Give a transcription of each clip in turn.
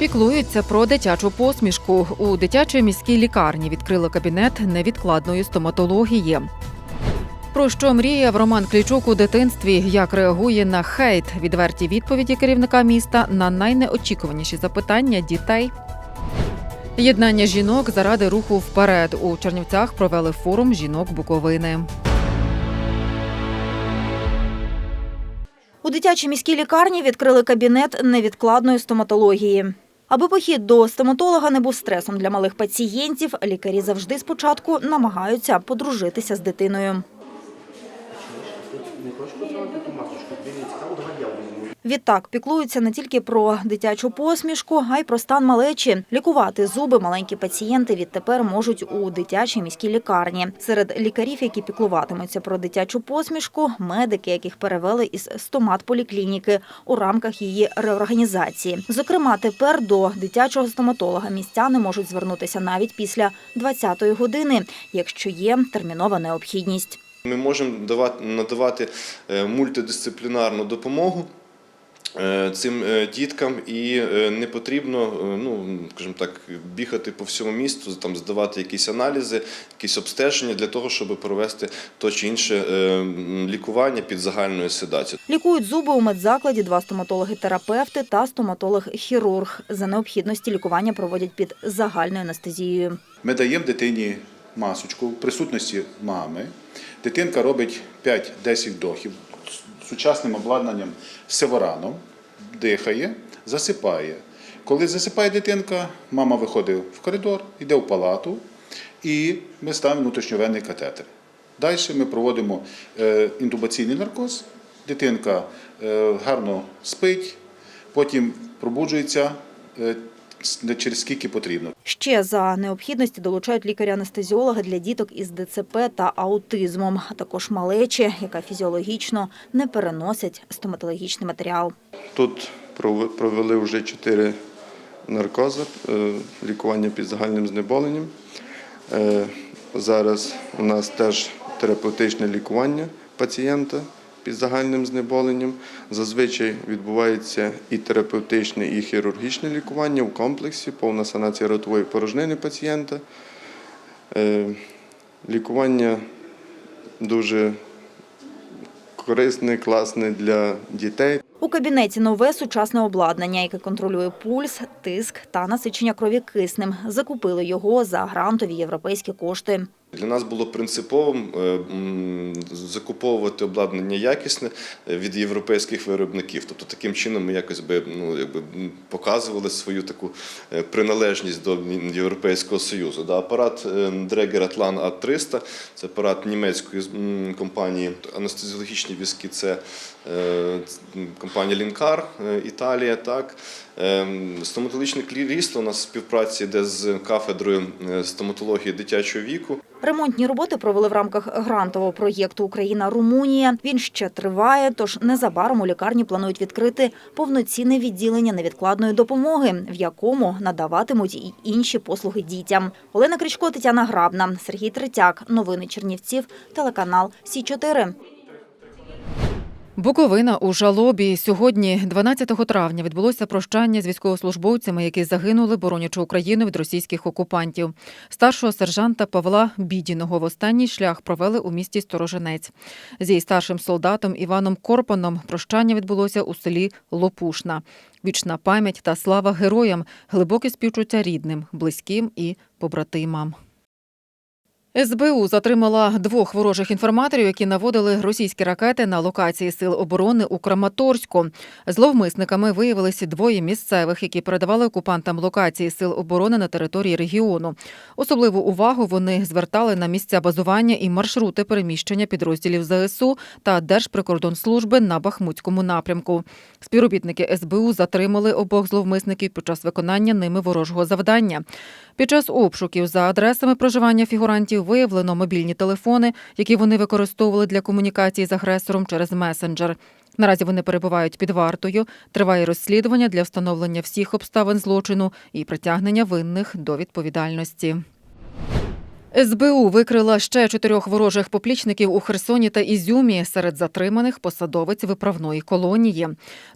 Піклуються про дитячу посмішку. У дитячій міській лікарні відкрили кабінет невідкладної стоматології. Про що мріяв Роман Клічук у дитинстві? Як реагує на хейт? Відверті відповіді керівника міста на найнеочікуваніші запитання дітей. Єднання жінок заради руху вперед у Чернівцях провели форум жінок Буковини. У дитячій міській лікарні відкрили кабінет невідкладної стоматології. Аби похід до стоматолога не був стресом для малих пацієнтів, лікарі завжди спочатку намагаються подружитися з дитиною. Не хочеш потрапити ту масочку? Тобі не цікаво, давай я візьму. Відтак піклуються не тільки про дитячу посмішку, а й про стан малечі. Лікувати зуби маленькі пацієнти відтепер можуть у дитячій міській лікарні. Серед лікарів, які піклуватимуться про дитячу посмішку, медики, яких перевели із стомат-поліклініки у рамках її реорганізації. Зокрема, тепер до дитячого стоматолога містяни можуть звернутися навіть після 20-ї години, якщо є термінова необхідність. Ми можемо давати, надавати е, мультидисциплінарну допомогу цим е, діткам, і е, не потрібно, е, ну скажімо так, бігати по всьому місту, там здавати якісь аналізи, якісь обстеження для того, щоб провести то чи інше е, лікування під загальною седацією. Лікують зуби у медзакладі два стоматологи-терапевти та стоматолог-хірург. За необхідності лікування проводять під загальною анестезією. Ми даємо дитині масочку в присутності мами. Дитинка робить 5-10 вдохів сучасним обладнанням севораном, дихає, засипає. Коли засипає дитинка, мама виходить в коридор, йде в палату, і ми ставимо внутрішньовенний катетер. Далі ми проводимо е, інтубаційний наркоз. Дитинка е, гарно спить, потім пробуджується е, через скільки потрібно. Ще за необхідності долучають лікаря-анестезіолога для діток із ДЦП та аутизмом, а також малечі, яка фізіологічно не переносить стоматологічний матеріал. Тут провели вже чотири наркози, е, лікування під загальним знеболенням. Е, Зараз у нас теж терапевтичне лікування пацієнта під загальним знеболенням. Зазвичай відбувається і терапевтичне, і хірургічне лікування в комплексі, повна санація ротової порожнини пацієнта. Е, Лікування дуже корисне, класне для дітей. У кабінеті нове сучасне обладнання, яке контролює пульс, тиск та насичення крові киснем. Закупили його за грантові європейські кошти. Для нас було принциповим е, закуповувати обладнання якісне е, від європейських виробників. Тобто таким чином ми якось би ну якби показували свою таку е, приналежність до Європейського союзу. Да, апарат е, Dräger Atlan A300 – це апарат німецької компанії. Анестезіологічні візки це компанія Лінкар, е, Італія. Так Ем, стоматологічне кліріство у нас в співпраці йде з кафедрою е, стоматології дитячого віку. Ремонтні роботи провели в рамках грантового проєкту Україна-Румунія. Він ще триває, тож незабаром у лікарні планують відкрити повноцінне відділення невідкладної допомоги, в якому надаватимуть і інші послуги дітям. Олена Кричко, Тетяна Грабна, Сергій Третяк. Новини Чернівців, телеканал Сі 4 Буковина у жалобі. Сьогодні, 12 травня, відбулося прощання з військовослужбовцями, які загинули, боронячи Україну від російських окупантів. Старшого сержанта Павла Бідіного в останній шлях провели у місті Сторожинець. З старшим солдатом Іваном Корпаном прощання відбулося у селі Лопушна. Вічна пам'ять та слава героям, глибоке співчуття рідним, близьким і побратимам. СБУ затримала двох ворожих інформаторів, які наводили російські ракети на локації сил оборони у Краматорську. Зловмисниками виявилися двоє місцевих, які передавали окупантам локації сил оборони на території регіону. Особливу увагу вони звертали на місця базування і маршрути переміщення підрозділів ЗСУ та Держприкордонслужби на Бахмутському напрямку. Співробітники СБУ затримали обох зловмисників під час виконання ними ворожого завдання. Під час обшуків за адресами проживання фігурантів виявлено мобільні телефони, які вони використовували для комунікації з агресором через месенджер. Наразі вони перебувають під вартою. Триває розслідування для встановлення всіх обставин злочину і притягнення винних до відповідальності. СБУ викрила ще чотирьох ворожих поплічників у Херсоні та Ізюмі. Серед затриманих посадовець виправної колонії.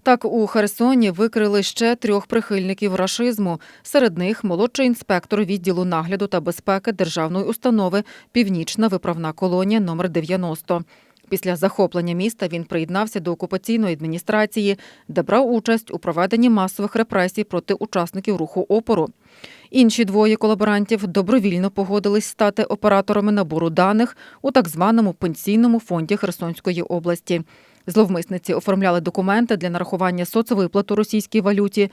Так, у Херсоні викрили ще трьох прихильників рашизму. Серед них молодший інспектор відділу нагляду та безпеки державної установи Північна виправна колонія номер 90. Після захоплення міста він приєднався до окупаційної адміністрації, де брав участь у проведенні масових репресій проти учасників руху опору. Інші двоє колаборантів добровільно погодились стати операторами набору даних у так званому пенсійному фонді Херсонської області. Зловмисниці оформляли документи для нарахування соцвиплат у російській валюті.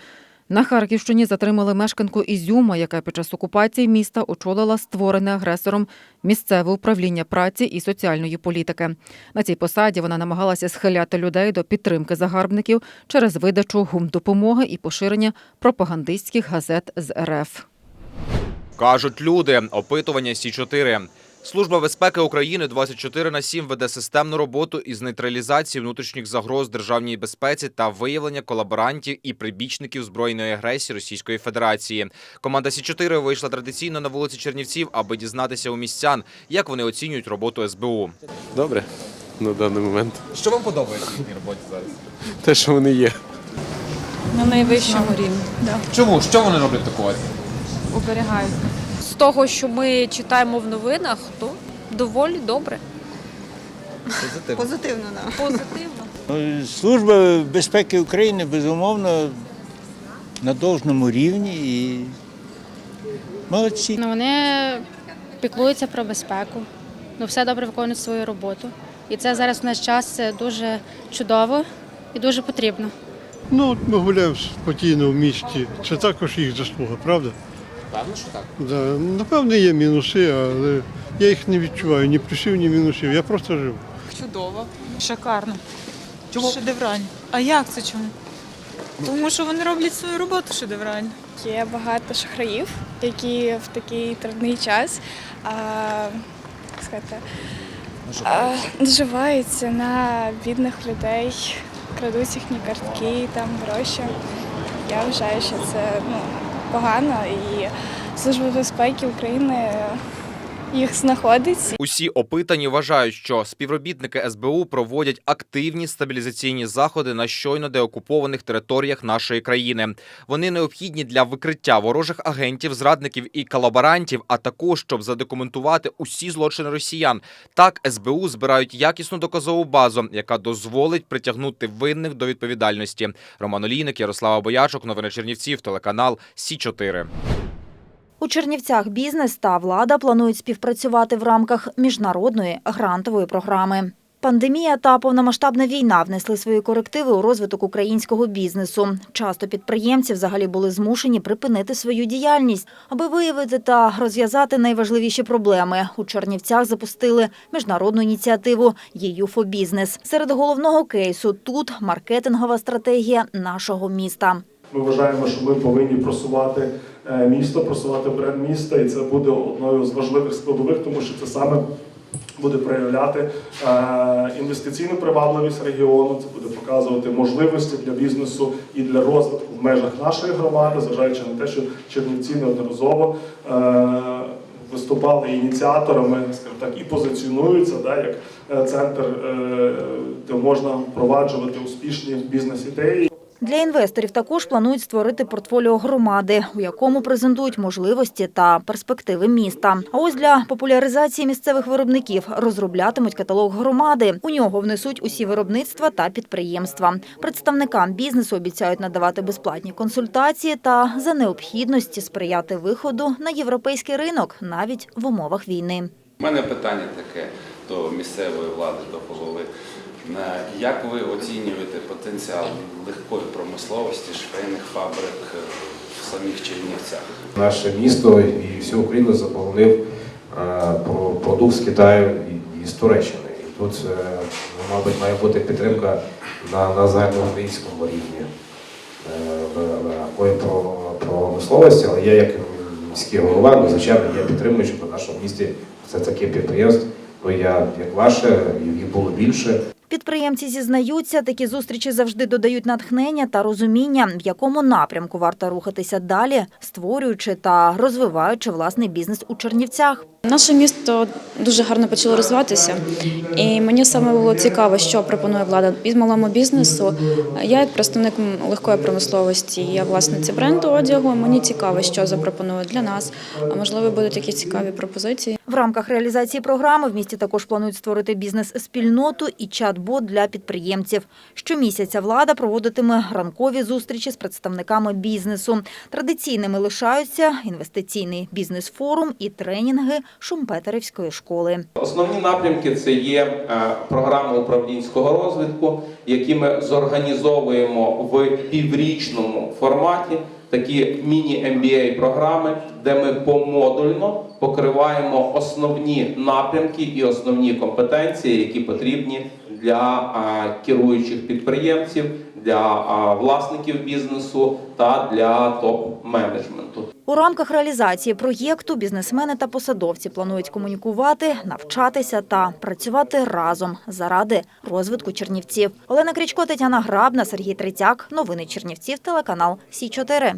На Харківщині затримали мешканку Ізюма, яка під час окупації міста очолила створене агресором місцеве управління праці і соціальної політики. На цій посаді вона намагалася схиляти людей до підтримки загарбників через видачу гумдопомоги і поширення пропагандистських газет з РФ. Кажуть люди, опитування Сі 4 Служба безпеки України 24 на 7 веде системну роботу із нейтралізації внутрішніх загроз державній безпеці та виявлення колаборантів і прибічників збройної агресії Російської Федерації. Команда Сі 4 вийшла традиційно на вулиці Чернівців, аби дізнатися у містян, як вони оцінюють роботу СБУ. Добре на даний момент. Що вам подобається в їхній роботі зараз? Те, що вони є. На найвищому рівні. Да. Чому що вони роблять такого? Оберігають. Того, що ми читаємо в новинах, то доволі добре. Позитивно. Позитивно. Ну, Служба безпеки України безумовно на должному рівні і молодці. Ну, вони піклуються про безпеку, ну, все добре виконують свою роботу. І це зараз в наш час дуже чудово і дуже потрібно. Ну, от ми гуляємо спокійно в місті. Це також їх заслуга, правда? Певно, що так. Да. Напевно, є мінуси, але я їх не відчуваю, ні плюсів, ні мінусів. Я просто живу. Чудово, шикарно. Чому? Шедеврально. А як це чому? Тому що вони роблять свою роботу шедеврально. Є багато шахраїв, які в такий трудний час а, сказати, а, наживаються на бідних людей, крадуть їхні картки, там гроші. Я вважаю, що це ну, погано і Служба безпеки України їх знаходить Усі опитані вважають, що співробітники СБУ проводять активні стабілізаційні заходи на щойно деокупованих територіях нашої країни. Вони необхідні для викриття ворожих агентів, зрадників і колаборантів, а також щоб задокументувати усі злочини росіян. Так СБУ збирають якісну доказову базу, яка дозволить притягнути винних до відповідальності. Роман Олійник, Ярослава Боячок, новини Чернівців, телеканал Сі 4 У Чернівцях бізнес та влада планують співпрацювати в рамках міжнародної грантової програми. Пандемія та повномасштабна війна внесли свої корективи у розвиток українського бізнесу. Часто підприємці взагалі були змушені припинити свою діяльність, аби виявити та розв'язати найважливіші проблеми. У Чернівцях запустили міжнародну ініціативу «EU for Business». Серед головного кейсу тут маркетингова стратегія нашого міста. Ми вважаємо, що ми повинні просувати місто, просувати бренд міста, і це буде одною з важливих складових, тому що це саме буде проявляти е, інвестиційну привабливість регіону. Це буде показувати можливості для бізнесу і для розвитку в межах нашої громади, зважаючи на те, що Чернівці неодноразово. е, Виступали ініціаторами, скажімо так, і позиціонуються да, як е, центр, е, де можна впроваджувати успішні бізнес-ідеї. Для інвесторів також планують створити портфоліо громади, у якому презентують можливості та перспективи міста. А ось для популяризації місцевих виробників розроблятимуть каталог громади. У нього внесуть усі виробництва та підприємства. Представникам бізнесу обіцяють надавати безплатні консультації та за необхідності сприяти виходу на європейський ринок навіть в умовах війни. У мене питання таке до місцевої влади, до голови. На- Як ви оцінюєте потенціал легкої промисловості, швейних фабрик е, в самих Чернівцях? Наше місто і всю Україну заповнив е, продукт з Китаю і, з Туреччини. І тут, е, ну, мабуть, має бути підтримка на, на загальноукраїнському рівні е, про промисловості, але я як міський голова, ну, звичайно, я підтримую, щоб в нашому місті це таке підприємство, ну я як ваше, їх було більше. Підприємці зізнаються, такі зустрічі завжди додають натхнення та розуміння, в якому напрямку варто рухатися далі, створюючи та розвиваючи власний бізнес у Чернівцях. Наше місто дуже гарно почало розвиватися, і мені саме було цікаво, що пропонує влада малому бізнесу. Я, як представник легкої промисловості, я власниця бренду одягу. Мені цікаво, що запропонують для нас. А можливо, будуть якісь цікаві пропозиції. В рамках реалізації програми в місті також планують створити бізнес-спільноту і чат-бот для підприємців. Щомісяця влада проводитиме ранкові зустрічі з представниками бізнесу. Традиційними лишаються інвестиційний бізнес-форум і тренінги Шумпетерівської школи. Основні напрямки це є е, програми управлінського розвитку, які ми зорганізовуємо в піврічному форматі. Такі міні-MBA програми, де ми помодульно покриваємо основні напрямки і основні компетенції, які потрібні для керуючих підприємців, для власників бізнесу та для топ-менеджменту. У рамках реалізації проєкту бізнесмени та посадовці планують комунікувати, навчатися та працювати разом заради розвитку Чернівців. Олена Крічко, Тетяна Грабна, Сергій Третяк. Новини Чернівців, телеканал Сі 4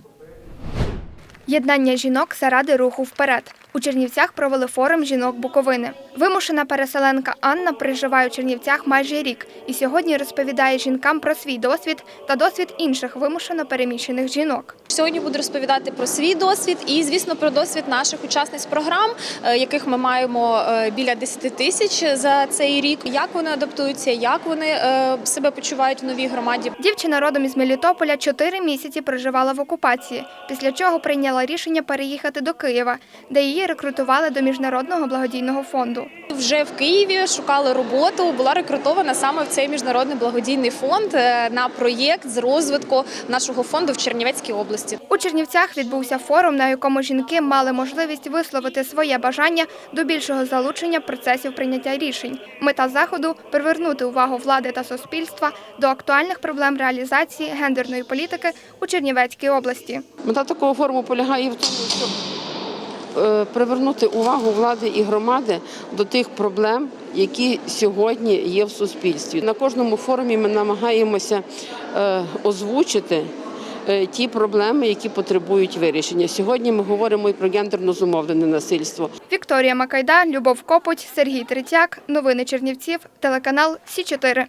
Єднання жінок заради руху вперед. У Чернівцях провели форум жінок Буковини. Вимушена переселенка Анна проживає у Чернівцях майже рік і сьогодні розповідає жінкам про свій досвід та досвід інших вимушено переміщених жінок. Сьогодні буду розповідати про свій досвід і, звісно, про досвід наших учасниць програм, е, яких ми маємо е, біля 10 тисяч за цей рік. Як вони адаптуються, як вони е, себе почувають в новій громаді. Дівчина родом із Мелітополя чотири місяці проживала в окупації, після чого прийняла рішення переїхати до Києва, де її рекрутували до міжнародного благодійного фонду. Вже в Києві шукали роботу. Була рекрутована саме в цей міжнародний благодійний фонд е, на проєкт з розвитку нашого фонду в Чернівецькій області. У Чернівцях відбувся форум, на якому жінки мали можливість висловити своє бажання до більшого залучення процесів прийняття рішень. Мета заходу привернути увагу влади та суспільства до актуальних проблем реалізації гендерної політики у Чернівецькій області. Мета такого форуму полягає в тому, щоб привернути увагу влади і громади до тих проблем, які сьогодні є в суспільстві. На кожному форумі ми намагаємося е, озвучити е, ті проблеми, які потребують вирішення. Сьогодні ми говоримо і про гендерно зумовлене насильство. Вікторія Макайда, Любов Копоть, Сергій Третяк. Новини Чернівців. Телеканал Сі 4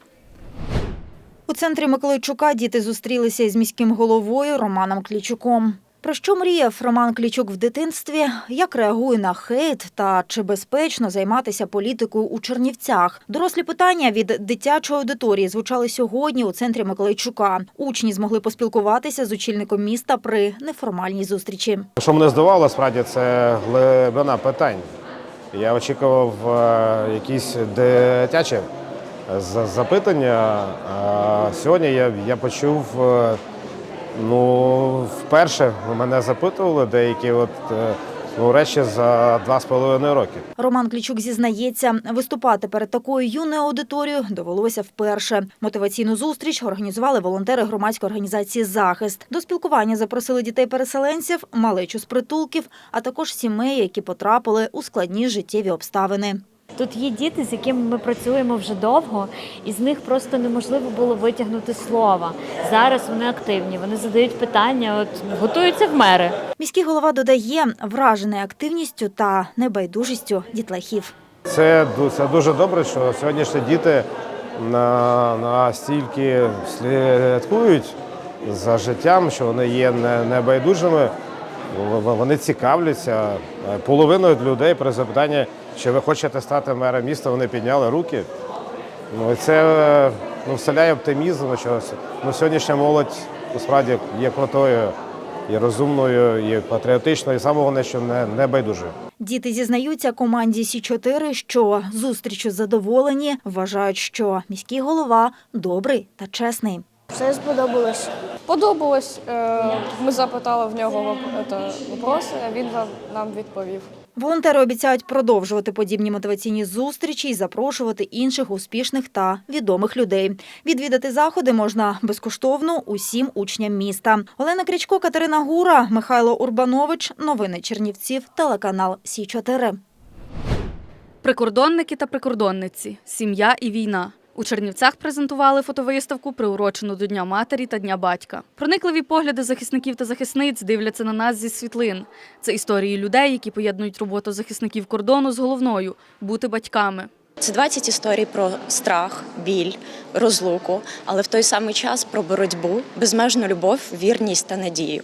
У центрі Миколайчука діти зустрілися із міським головою Романом Клічуком. Про що мріяв Роман Клічук в дитинстві? Як реагує на хейт та чи безпечно займатися політикою у Чернівцях? Дорослі питання від дитячої аудиторії звучали сьогодні у центрі Миколайчука. Учні змогли поспілкуватися з очільником міста при неформальній зустрічі. Що мене здивувало, справді, це глибина питань. Я очікував е, якісь дитячі запитання. Сьогодні я, я почув, е, ну, вперше мене запитували деякі от, е, ну, речі за два з половиною роки. Роман Клічук зізнається, виступати перед такою юною аудиторією довелося вперше. Мотиваційну зустріч організували волонтери громадської організації Захист. До спілкування запросили дітей-переселенців, малечу з притулків, а також сімей, які потрапили у складні життєві обставини. Тут є діти, з якими ми працюємо вже довго, і з них просто неможливо було витягнути слова. Зараз вони активні, вони задають питання, от готуються в мери. Міський голова додає, вражений активністю та небайдужістю дітлахів. Це, це дуже добре, що сьогоднішні діти на, настільки слідкують за життям, що вони є не- небайдужими, вони цікавляться. Е, Половина людей при запитанні, чи ви хочете стати мером міста, вони підняли руки. Ну, це ну, вселяє оптимізм, що ну, сьогоднішня молодь насправді є крутою, і розумною, і патріотичною, і саме головне, що не, не байдужою. Діти зізнаються команді Сі 4 що зустрічю задоволені, вважають, що міський голова добрий та чесний. Все сподобалось. Подобалось. Е, Ми запитали в нього вопроси, а він нам відповів. Волонтери обіцяють продовжувати подібні мотиваційні зустрічі і запрошувати інших успішних та відомих людей. Відвідати заходи можна безкоштовно усім учням міста. Олена Крічко, Катерина Гура, Михайло Урбанович. Новини Чернівців. Телеканал Сі 4 Прикордонники та прикордонниці, сім'я і війна. У Чернівцях презентували фотовиставку, приурочену до Дня матері та Дня батька. Проникливі погляди захисників та захисниць дивляться на нас зі світлин. Це історії людей, які поєднують роботу захисників кордону з головною бути батьками. Це 20 історій про страх, біль, розлуку, але в той самий час про боротьбу, безмежну любов, вірність та надію.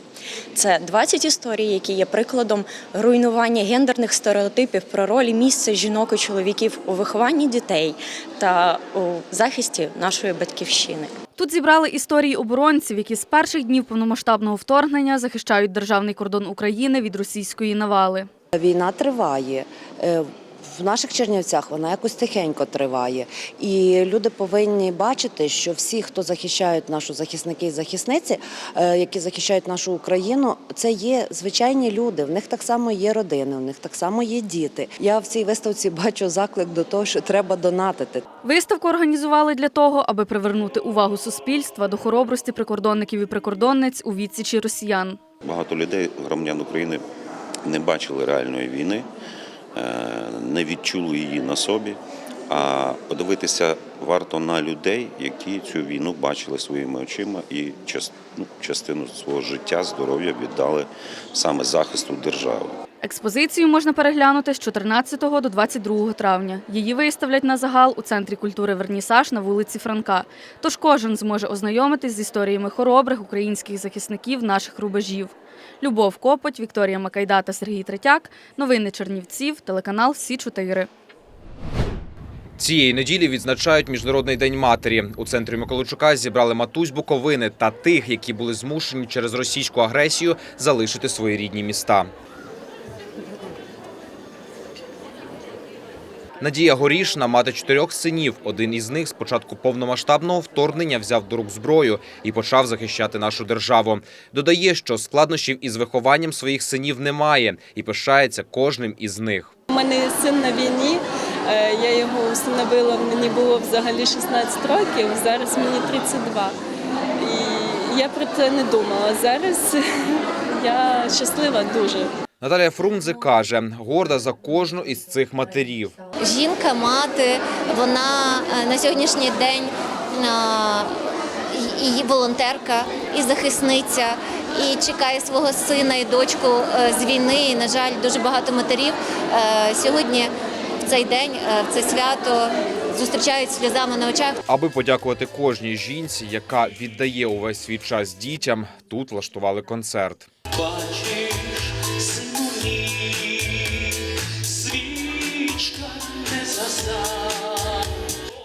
Це 20 історій, які є прикладом руйнування гендерних стереотипів про роль і місце жінок і чоловіків у вихованні дітей та у захисті нашої батьківщини. Тут зібрали історії оборонців, які з перших днів повномасштабного вторгнення захищають державний кордон України від російської навали. Війна триває. В наших Чернівцях вона якось тихенько триває. І люди повинні бачити, що всі, хто захищають нашу захисники і захисниці, е, які захищають нашу Україну, це є звичайні люди. В них так само є родини, в них так само є діти. Я в цій виставці бачу заклик до того, що треба донатити. Виставку організували для того, аби привернути увагу суспільства до хоробрості прикордонників і прикордонниць у відсічі росіян. Багато людей, громадян України, не бачили реальної війни, не відчули її на собі. А подивитися варто на людей, які цю війну бачили своїми очима і ну, частину свого життя, здоров'я віддали саме захисту держави. Експозицію можна переглянути з 14 до 22 травня. Її виставлять на загал у центрі культури Вернісаж на вулиці Франка. Тож кожен зможе ознайомитись з історіями хоробрих українських захисників наших рубежів. Любов Копоть, Вікторія Макайда та Сергій Третяк. Новини Чернівців, телеканал Сі 4 Цієї неділі відзначають Міжнародний день матері. У центрі Миколайчука зібрали матусь Буковини та тих, які були змушені через російську агресію залишити свої рідні міста. Надія Горішна, мати чотирьох синів. Один із них з початку повномасштабного вторгнення взяв до рук зброю і почав захищати нашу державу. Додає, що складнощів із вихованням своїх синів немає і пишається кожним із них. У мене син на війні. е, Я його усиновила, мені було взагалі 16 років, зараз мені 32. І я про це не думала. Зараз я щаслива дуже. Наталія Фрунзе каже, горда за кожну із цих матерів. Жінка, мати, вона е, на сьогоднішній день е, і- волонтерка, і захисниця, і чекає свого сина і дочку е, з війни. І, на жаль, дуже багато матерів сьогодні в цей день, в це свято зустрічають сльозами на очах. Аби подякувати кожній жінці, яка віддає увесь свій час дітям, тут влаштували концерт.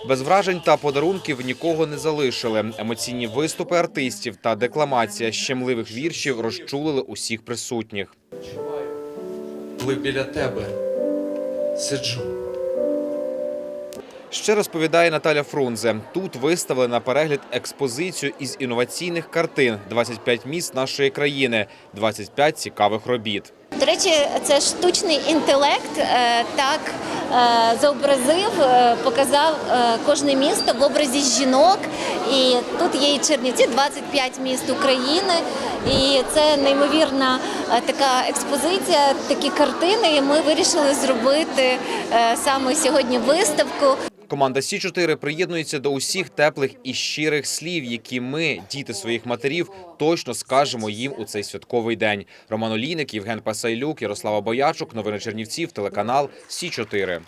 Без вражень та подарунків нікого не залишили. Емоційні виступи артистів та декламація щемливих віршів розчулили усіх присутніх. Коли біля тебе сиджу. Ще розповідає Наталя Фрунзе. Тут виставили на перегляд експозицію із інноваційних картин «25 міст нашої країни, 25 цікавих робіт. До речі, це штучний інтелект е, так е, зобразив, е, показав кожне місто в образі жінок. І тут є і Чернівці, 25 міст України. І це неймовірна така експозиція, такі картини. І ми вирішили зробити саме сьогодні виставку. Команда Сі 4 приєднується до усіх теплих і щирих слів, які ми, діти своїх матерів, точно скажемо їм у цей святковий день. Роман Олійник, Євген Пасайлюк, Ярослава Боячук. Новини Чернівців, телеканал Сі 4